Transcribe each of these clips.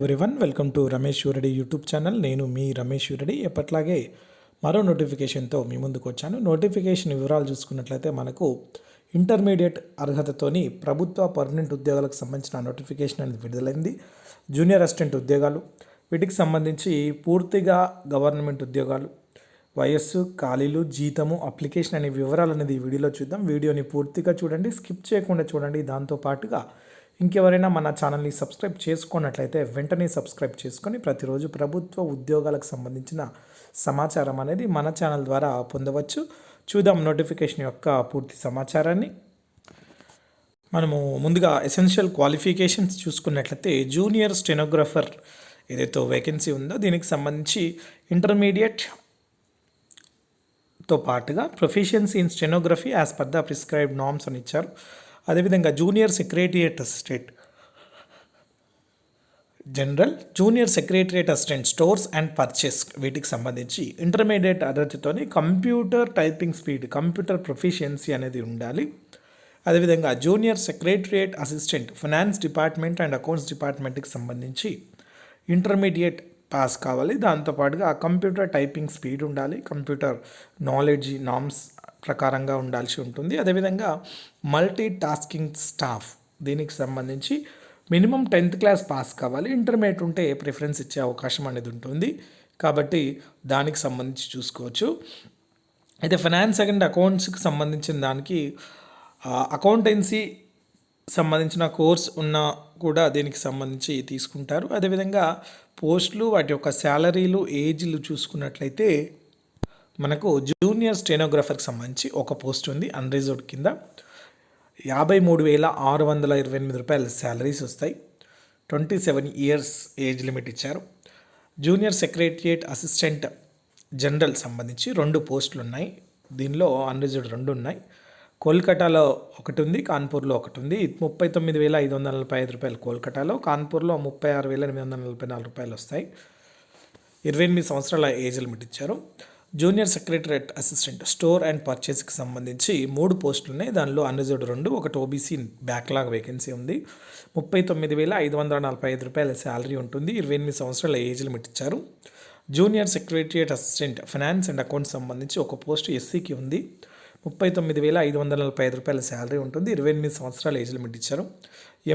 Everyone welcome to Ramesh Reddy YouTube channel నేను మీ రమేష్ రెడ్డి ఎప్పట్లాగే మరో నోటిఫికేషన్తో మీ ముందుకు వచ్చాను. నోటిఫికేషన్ వివరాలు చూసుకున్నట్లయితే మనకు ఇంటర్మీడియట్ అర్హతతోని ప్రభుత్వ పర్మనెంట్ ఉద్యోగాలకు సంబంధించిన నోటిఫికేషన్ అనేది విడుదలైంది. జూనియర్ అసిస్టెంట్ ఉద్యోగాలు వీటికి సంబంధించి పూర్తిగా గవర్నమెంట్ ఉద్యోగాలు వయస్సు ఖాళీలు జీతము అప్లికేషన్ అనే వివరాలు అనేది ఈ వీడియోలో చూద్దాం. వీడియోని పూర్తిగా చూడండి స్కిప్ చేయకుండా చూడండి. దాంతో పాటుగా ఇంకెవరైనా మన ఛానల్ని సబ్స్క్రైబ్ చేసుకున్నట్లయితే వెంటనే సబ్స్క్రైబ్ చేసుకొని ప్రతిరోజు ప్రభుత్వ ఉద్యోగాలకు సంబంధించిన సమాచారం అనేది మన ఛానల్ ద్వారా పొందవచ్చు. చూద్దాం నోటిఫికేషన్ యొక్క పూర్తి సమాచారాన్ని. మనము ముందుగా ఎసెన్షియల్ క్వాలిఫికేషన్స్ చూసుకున్నట్లయితే జూనియర్ స్టెనోగ్రఫర్ ఏదైతే వేకెన్సీ ఉందో దీనికి సంబంధించి ఇంటర్మీడియట్తో పాటుగా proficiency in stenography as per the prescribed norms అని ఇచ్చారు. అదేవిధంగా junior secretariat assistant general junior secretariat assistant stores and purchase వీటికి సంబంధించి intermediate అర్హతతోని computer typing speed computer proficiency అనేది ఉండాలి. అదేవిధంగా junior secretariat assistant finance department and accounts డిపార్ట్మెంట్కి సంబంధించి ఇంటర్మీడియట్ పాస్ కావాలి. దాంతోపాటుగా కంప్యూటర్ టైపింగ్ స్పీడ్ ఉండాలి. కంప్యూటర్ నాలెడ్జ్ నామ్స్ ప్రకారంగా ఉండాల్సి ఉంటుంది. అదేవిధంగా మల్టీ టాస్కింగ్ స్టాఫ్ దీనికి సంబంధించి మినిమం టెన్త్ క్లాస్ పాస్ కావాలి. ఇంటర్మీడియట్ ఉంటే ప్రిఫరెన్స్ ఇచ్చే అవకాశం అనేది ఉంటుంది. కాబట్టి దానికి సంబంధించి చూసుకోవచ్చు. అయితే ఫైనాన్స్ అండ్ అకౌంట్స్కి సంబంధించిన దానికి అకౌంటెన్సీ సంబంధించిన కోర్స్ ఉన్న కూడా దీనికి సంబంధించి తీసుకుంటారు. అదేవిధంగా పోస్టులు వాటి యొక్క శాలరీలు ఏజ్లు చూసుకున్నట్లయితే మనకు జూనియర్ స్టెనోగ్రాఫర్కి సంబంధించి ఒక పోస్ట్ ఉంది అన్రిజర్వ్డ్ కింద. యాభై మూడు వేల ఆరు వందల ఇరవై ఎనిమిది రూపాయల శాలరీస్ వస్తాయి. Twenty seven years age limit ఇచ్చారు. జూనియర్ సెక్రటరియేట్ అసిస్టెంట్ జనరల్ సంబంధించి రెండు పోస్టులు ఉన్నాయి. దీనిలో అన్రిజర్వ్డ్ రెండు ఉన్నాయి. కోల్కటాలో ఒకటి ఉంది కాన్పూర్లో ఒకటి ఉంది. ముప్పై తొమ్మిది వేల ఐదు వందల నలభై ఐదు రూపాయలు కోల్కతాలో కాన్పూర్లో ముప్పై ఆరు వేల ఎనిమిది వందల నలభై నాలుగు రూపాయలు వస్తాయి. ఇరవై ఎనిమిది సంవత్సరాల ఏజ్ లిమిట్ ఇచ్చారు. Junior secretariat assistant store and పర్చేస్కి సంబంధించి మూడు పోస్టులు ఉన్నాయి దానిలో అన్రిజర్వ్డ్ రెండు ఒకటి ఓబీసీ బ్యాక్లాగ్ వేకెన్సీ ఉంది. ముప్పై తొమ్మిది వేల ఐదు వందల నలభై ఐదు రూపాయల శాలరీ ఉంటుంది. ఇరవై ఎనిమిది సంవత్సరాల ఏజ్ లిమిట్ ఇచ్చారు junior secretariat assistant finance and accounts సంబంధించి ఒక పోస్ట్ ఎస్సీకి ఉంది. ముప్పై తొమ్మిది వేల ఐదు వందల నలభై ఐదు రూపాయల శాలరీ ఉంటుంది. ఇరవై ఎనిమిది సంవత్సరాల ఏజ్ లిమిట్ ఇచ్చారు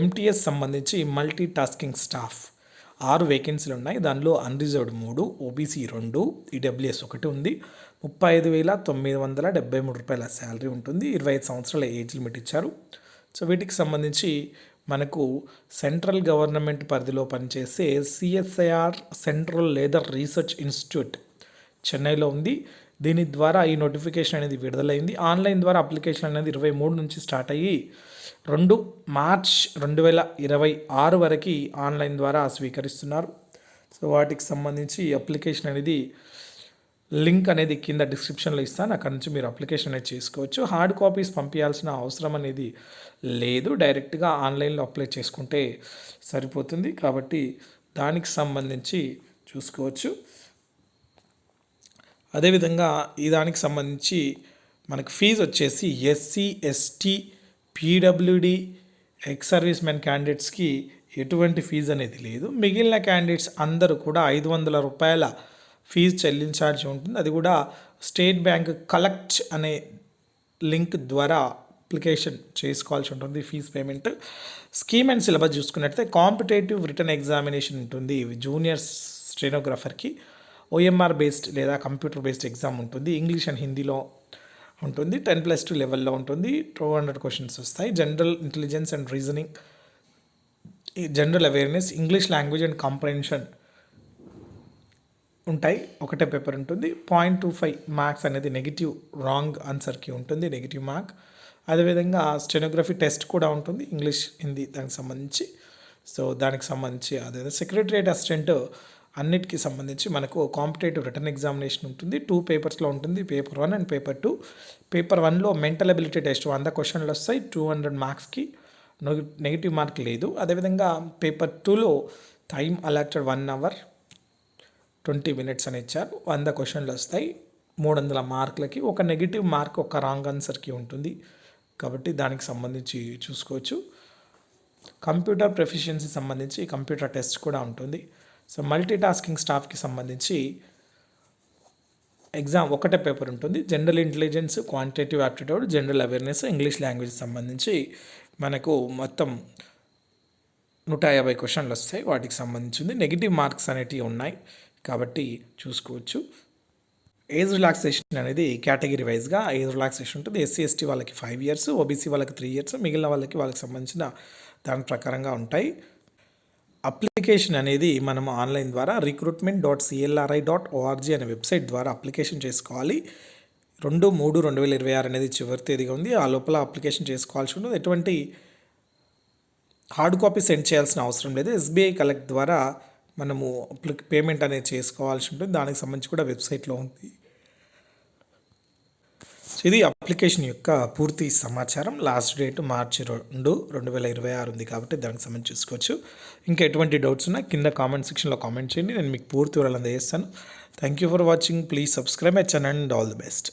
ఎంటీఎస్ సంబంధించి మల్టీ టాస్కింగ్ స్టాఫ్ ఆరు వేకెన్సీలు ఉన్నాయి. దానిలో అన్రిజర్వ్డ్ మూడు ఓబీసీ రెండు ఈడబ్ల్యూఎస్ ఒకటి ఉంది. ముప్పై ఐదు వేల తొమ్మిది వందల డెబ్బై మూడు రూపాయల శాలరీ ఉంటుంది. ఇరవై ఐదు సంవత్సరాల ఏజ్ లిమిట్ ఇచ్చారు. సో వీటికి సంబంధించి మనకు సెంట్రల్ గవర్నమెంట్ పరిధిలో పనిచేసే CSIR central leather research institute చెన్నైలో ఉంది. దీని ద్వారా ఈ నోటిఫికేషన్ అనేది విడుదలైంది. ఆన్లైన్ ద్వారా అప్లికేషన్ అనేది ఇరవై మూడు నుంచి స్టార్ట్ అయ్యి రెండు మార్చ్ రెండు వేల ఇరవై ఆరు వరకు ఆన్లైన్ ద్వారా స్వీకరిస్తున్నారు. సో వాటికి సంబంధించి అప్లికేషన్ అనేది లింక్ అనేది కింద డిస్క్రిప్షన్లో ఇస్తాను. అక్కడ నుంచి మీరు అప్లికేషన్ అనేది చేసుకోవచ్చు. హార్డ్ కాపీస్ పంపించాల్సిన అవసరం అనేది లేదు. డైరెక్ట్గా ఆన్లైన్లో అప్లై చేసుకుంటే సరిపోతుంది. కాబట్టి దానికి సంబంధించి చూసుకోవచ్చు. అదేవిధంగా ఈ దానికి సంబంధించి మనకు ఫీజు వచ్చేసి SC ST PWD ex service men క్యాండిడేట్స్కి ఎటువంటి ఫీజు అనేది లేదు. మిగిలిన క్యాండిడేట్స్ అందరూ కూడా ఐదు వందల రూపాయల ఫీజు చెల్లించాల్సి ఉంటుంది. అది కూడా స్టేట్ బ్యాంక్ కలెక్ట్ అనే లింక్ ద్వారా అప్లికేషన్ చేసుకోవాల్సి ఉంటుంది fees payment scheme and syllabus చూసుకున్నట్లయితే కాంపిటేటివ్ రిటర్న్ ఎగ్జామినేషన్ ఉంటుంది. జూనియర్ స్టెనోగ్రాఫర్కి ఓఎంఆర్ బేస్డ్ లేదా కంప్యూటర్ బేస్డ్ ఎగ్జామ్ ఉంటుంది. ఇంగ్లీష్ అండ్ హిందీలో ఉంటుంది. టెన్ ప్లస్ టూ లెవెల్లో ఉంటుంది. టూ హండ్రెడ్ క్వశ్చన్స్ వస్తాయి. General intelligence and reasoning general awareness English language and comprehension ఉంటాయి. ఒకటే పేపర్ ఉంటుంది. పాయింట్ టూ ఫైవ్ మార్క్స్ అనేది నెగిటివ్ రాంగ్ ఆన్సర్కి ఉంటుంది. నెగిటివ్ మార్క్ అదేవిధంగా స్టెనోగ్రఫీ టెస్ట్ కూడా ఉంటుంది. ఇంగ్లీష్ హిందీ దానికి సంబంధించి. సో దానికి సంబంధించి అదే సెక్రటరియట్ అసిస్టెంట్ అన్నిటికి సంబంధించి మనకు కాంపిటేటివ్ రిటర్న్ ఎగ్జామినేషన్ ఉంటుంది. టూ పేపర్స్లో ఉంటుంది. Paper one and paper two paper వన్లో మెంటల్ అబిలిటీ టెస్ట్ వంద క్వశ్చన్లు వస్తాయి. టూ హండ్రెడ్ మార్క్స్కి నెగిటివ్ మార్క్ లేదు. అదేవిధంగా పేపర్ టూలో time allotted one hour twenty minutes అని ఇచ్చారు. వంద క్వశ్చన్లు వస్తాయి. మూడు వందల మార్కులకి ఒక నెగిటివ్ మార్క్ ఒక రాంగ్ ఆన్సర్కి ఉంటుంది. కాబట్టి దానికి సంబంధించి చూసుకోవచ్చు. కంప్యూటర్ ప్రొఫిషియన్సీ సంబంధించి కంప్యూటర్ టెస్ట్ కూడా ఉంటుంది. సో మల్టీ టాస్కింగ్ స్టాఫ్కి సంబంధించి ఎగ్జామ్ ఒకటే పేపర్ ఉంటుంది. General intelligence quantitative aptitude general awareness English language సంబంధించి మనకు మొత్తం నూట యాభై క్వశ్చన్లు వస్తాయి. వాటికి సంబంధించింది నెగిటివ్ మార్క్స్ అనేటివి ఉన్నాయి. కాబట్టి చూసుకోవచ్చు. ఏజ్ రిలాక్సేషన్ అనేది కేటగిరీ వైజ్గా ఏజ్ రిలాక్సేషన్ ఉంటుంది. ఎస్సీ ఎస్టీ వాళ్ళకి ఫైవ్ ఇయర్స్ ఓబీసీ వాళ్ళకి త్రీ ఇయర్స్ మిగిలిన వాళ్ళకి వాళ్ళకి సంబంధించిన దాని ప్రకారంగా ఉంటాయి. అప్లికేషన్ అనేది మనం ఆన్లైన్ ద్వారా recruitment dot CLRI dot ORG అనే వెబ్సైట్ ద్వారా అప్లికేషన్ చేసుకోవాలి. రెండు మూడు రెండు వేల ఇరవై ఆరు అనేది చివరి తేదీగా ఉంది. ఆ లోపల అప్లికేషన్ చేసుకోవాల్సి ఉంటుంది. ఎటువంటి హార్డ్ కాపీ సెండ్ చేయాల్సిన అవసరం లేదు. ఎస్బీఐ కలెక్ట్ ద్వారా మనము పేమెంట్ అనేది చేసుకోవాల్సి ఉంటుంది. దానికి సంబంధించి కూడా వెబ్సైట్లో ఉంది. సో ఇది అప్లికేషన్ యొక్క పూర్తి సమాచారం. లాస్ట్ డేట్ మార్చి రెండు రెండు వేల ఇరవై ఆరు ఉంది కాబట్టి దానికి సంబంధించి చూసుకోవచ్చు. ఇంకా ఎటువంటి డౌట్స్ ఉన్నా కింద కామెంట్ సెక్షన్లో కామెంట్ చేయండి. నేను మీకు పూర్తి వివరాలు అందజేస్తాను. Thank you for watching please subscribe my channel and all the best